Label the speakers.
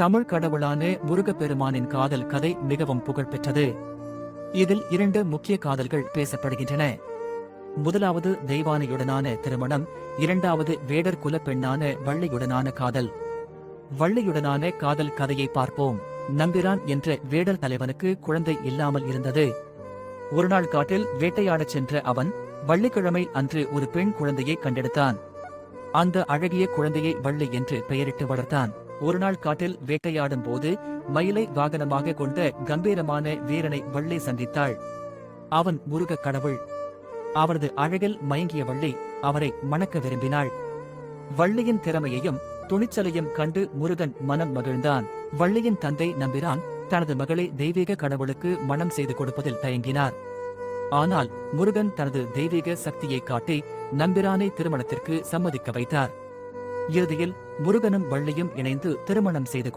Speaker 1: தமிழ் கடவுளான முருகப்பெருமானின் காதல் கதை மிகவும் புகழ்பெற்றது. இதில் இரண்டு முக்கிய காதல்கள் பேசப்படுகின்றன. முதலாவது தெய்வானையுடனான திருமணம் இரண்டாவது வேடர் குலப் பெண்ணான வள்ளியுடனான காதல். வள்ளியுடனான காதல் கதையை பார்ப்போம். நம்பிரான் என்ற வேடர் தலைவனுக்கு குழந்தை இல்லாமல் இருந்தது. ஒருநாள் காட்டில் வேட்டையாடச் சென்ற அவன் வள்ளிக்கிழமை அன்று ஒரு பெண் குழந்தையை கண்டெடுத்தான். அந்த அழகிய குழந்தையை வள்ளி என்று பெயரிட்டு வளர்த்தான். ஒருநாள் காட்டில் வேட்டையாடும் போது மயிலை வாகனமாக கொண்ட கம்பீரமான வீரனை வள்ளி சந்தித்தாள். அவன் முருகக் கடவுள். அவரது அழகில் மயங்கிய வள்ளி அவரை மணக்க விரும்பினாள். வள்ளியின் திறமையையும் துணிச்சலையும் கண்டு முருகன் மனம் மகிழ்ந்தான். வள்ளியின் தந்தை நம்பிரான் தனது மகளை தெய்வீக கடவுளுக்கு மணம் செய்து கொடுப்பதில் தயங்கினார். ஆனால் முருகன் தனது தெய்வீக சக்தியை காட்டி நம்பிரானை திருமணத்திற்கு சம்மதிக்க வைத்தார். இறுதியில் முருகனும் வள்ளியும் இணைந்து திருமணம் செய்து